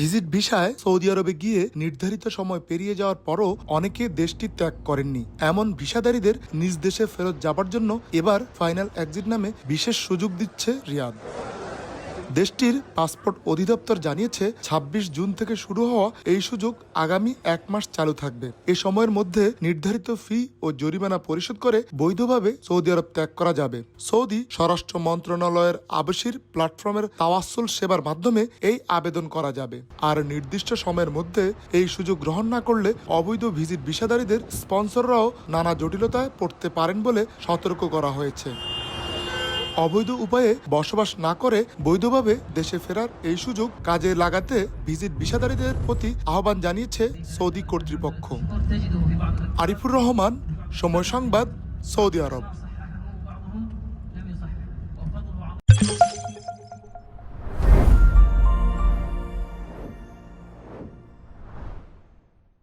Visit ভিসায় Saudi আরবে গিয়ে নির্ধারিত সময় পেরিয়ে যাওয়ার পরও অনেকে দেশটি ত্যাগ করেননি। এমন ভিসাধারীদের নিজ দেশে ফেরত যাবার জন্য এবার ফাইনাল এক্সিট নামে বিশেষ সুযোগ দিচ্ছে রিয়াদ। দেশটির পাসপোর্ট অধিদপ্তর জানিয়েছে ২৬ জুন থেকে শুরু হওয়া এই সুযোগ আগামী এক মাস চালু থাকবে। এ সময়ের মধ্যে নির্ধারিত ফি ও জরিমানা পরিশোধ করে বৈধভাবে সৌদি আরব ত্যাগ করা যাবে। সৌদি স্বরাষ্ট্র মন্ত্রণালয়ের আবাসির প্ল্যাটফর্মের তাওয়াসুল সেবার মাধ্যমে এই আবেদন করা যাবে। আর নির্দিষ্ট সময়ের মধ্যে এই সুযোগ গ্রহণ না করলে অবৈধ ভিজিট ভিসাধারীদের স্পন্সররাও নানা জটিলতায় পড়তে পারেন বলে সতর্ক করা হয়েছে। অবৈধ উপায়ে বসবাস না করে বৈধভাবে দেশে ফেরার এই সুযোগ কাজে লাগাতে ভিজিট ভিসাধারীদের প্রতি আহ্বান জানিয়েছে সৌদি কর্তৃপক্ষ। আরিফুর রহমান, সময় সংবাদ, সৌদি আরব।